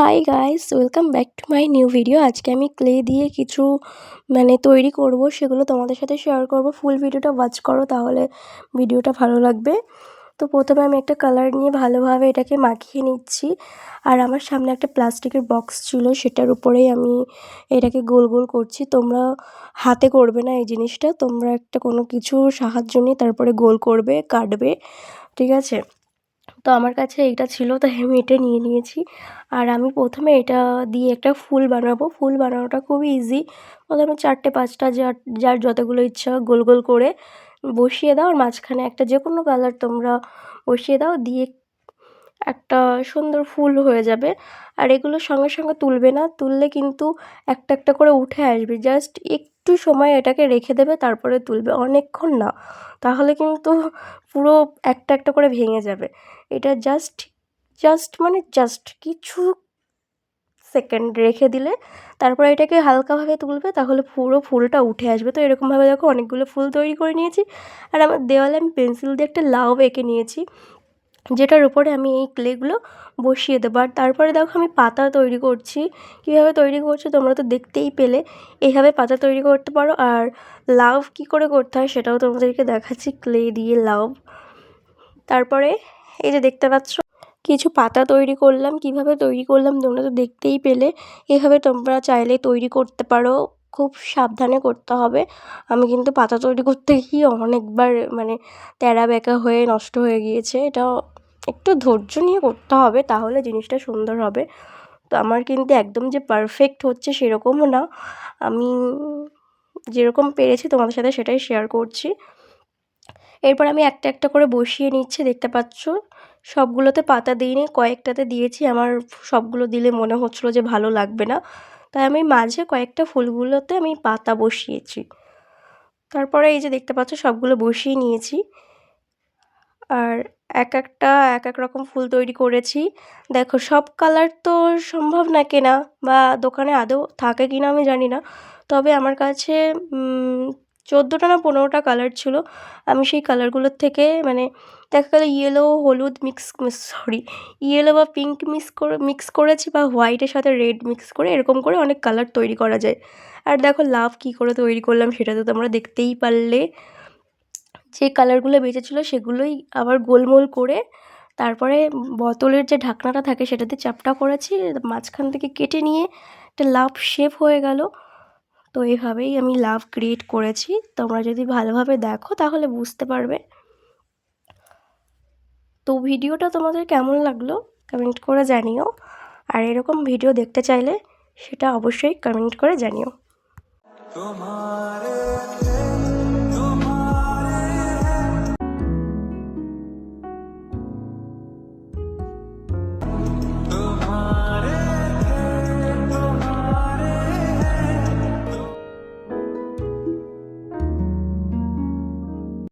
Hi guys welcome back to my new video আজকে আমি clay দিয়ে কিছু মানে তৈরি করব, সেগুলো তোমাদের সাথে শেয়ার করব। ফুল ভিডিওটা ওয়াচ করো, তাহলে ভিডিওটা ভালো লাগবে। তো প্রথমে আমি একটা কালার নিয়ে ভালোভাবে এটাকে মাখিয়ে নিচ্ছি। আর আমার সামনে একটা প্লাস্টিকের বক্স ছিল, সেটার উপরেই আমি এটাকে গোল গোল করছি। তোমরা হাতে করবে না এই জিনিসটা, তোমরা একটা কোনো কিছু সাহায্য নিয়ে তারপরে গোল করবে, কাটবে, ঠিক আছে? তো আমার কাছে এইটা ছিল, তাই আমি এটা নিয়ে নিয়েছি। আর আমি প্রথমে এটা দিয়ে একটা ফুল বানাবো। ফুল বানানোটা খুবই ইজি প্রথমে চারটে, পাঁচটা যার যার যতগুলো ইচ্ছা গোল গোল করে বসিয়ে দাও। আর মাঝখানে একটা যে কোনো কালার তোমরা বসিয়ে দাও, দিয়ে একটা সুন্দর ফুল হয়ে যাবে। আর এগুলো সঙ্গে সঙ্গে তুলবে না। তুললে কিন্তু একটা একটা করে উঠে আসবে। জাস্ট একটু সময় এটাকে রেখে দেবে, তারপরে তুলবে। অনেকক্ষণ না। তাহলে কিন্তু পুরো একটা একটা করে ভেঙে যাবে। এটা জাস্ট জাস্ট মানে জাস্ট কিছু সেকেন্ড রেখে দিলে, তারপর এটাকে হালকাভাবে তুলবে, তাহলে পুরো ফুলটা উঠে আসবে। তো এরকমভাবে দেখো অনেকগুলো ফুল তৈরি করে নিয়েছি। আর আমার দেওয়ালে আমি পেন্সিল দিয়ে একটা লাউ এঁকে নিয়েছি, যেটার উপরে আমি এই ক্লেগুলো বসিয়ে দেবো। আর তারপরে দেখো আমি পাতা তৈরি করছি। কীভাবে তৈরি করছি তোমরা তো দেখতেই পেলে। এইভাবে পাতা তৈরি করতে পারো। আর লাভ কি করে করতে হয় সেটাও তোমাদেরকে দেখাচ্ছি, ক্লে দিয়ে লাভ তারপরে এই যে দেখতে পাচ্ছ, কিছু পাতা তৈরি করলাম। কীভাবে তৈরি করলাম তোমরা তো দেখতেই পেলে। এভাবে তোমরা চাইলে তৈরি করতে পারো। খুব সাবধানে করতে হবে। আমি কিন্তু পাতা তৈরি করতে গিয়ে অনেকবার মানে তেরা বেঁকা হয়ে নষ্ট হয়ে গিয়েছে। এটা একটু ধৈর্য নিয়ে করতে হবে, তাহলে জিনিসটা সুন্দর হবে। তো আমার কিন্তু একদম যে পারফেক্ট হচ্ছে সেরকমও না। আমি যেরকম পেরেছি তোমাদের সাথে সেটাই শেয়ার করছি। এরপর আমি একটা একটা করে বসিয়ে নিচ্ছি, দেখতে পাচ্ছ? সবগুলোতে পাতা দিইনি, কয়েকটাতে দিয়েছি, আমার সবগুলো দিলে মনে হচ্ছিল যে ভালো লাগবে না। তাই আমি মাঝে কয়েকটা ফুলগুলোতে আমি পাতা বসিয়েছি। তারপরে এই যে দেখতে পাচ্ছ, সবগুলো বসিয়ে নিয়েছি। আর এক একটা, এক এক রকম ফুল তৈরি করেছি। দেখো, সব কালার তো সম্ভব না কেনা, বা দোকানে আদৌ থাকে কি না আমি জানি না। তবে আমার কাছে চোদ্দোটা না পনেরোটা কালার ছিল। আমি সেই কালারগুলোর থেকে মানে দেখা গেলো ইয়েলো হলুদ মিক্স সরি ইয়েলো বা পিঙ্ক মিক্স করে মিক্স করেছি বা হোয়াইটের সাথে রেড মিক্স করে এরকম করে অনেক কালার তৈরি করা যায়। আর দেখো লাভ কী করে তৈরি করলাম সেটা তো তোমরা দেখতেই পারলে। যে কালারগুলো বেঁচেছিলো সেগুলোই আবার গোলমোল করে তারপরে বোতলের যে ঢাকনাটা থাকে সেটাতে চাপটা করেছি, মাঝখান থেকে কেটে নিয়ে একটা লাভ শেপ হয়ে গেল। তো এইভাবেই আমি লাভ ক্রিয়েট করেছি। তোমরা যদি ভালোভাবে দেখো, তাহলে বুঝতে পারবে। তো ভিডিওটা তোমাদের কেমন লাগল কমেন্ট করে জানিও। আর এরকম ভিডিও দেখতে চাইলে, সেটা অবশ্যই কমেন্ট করে জানিও। তোমার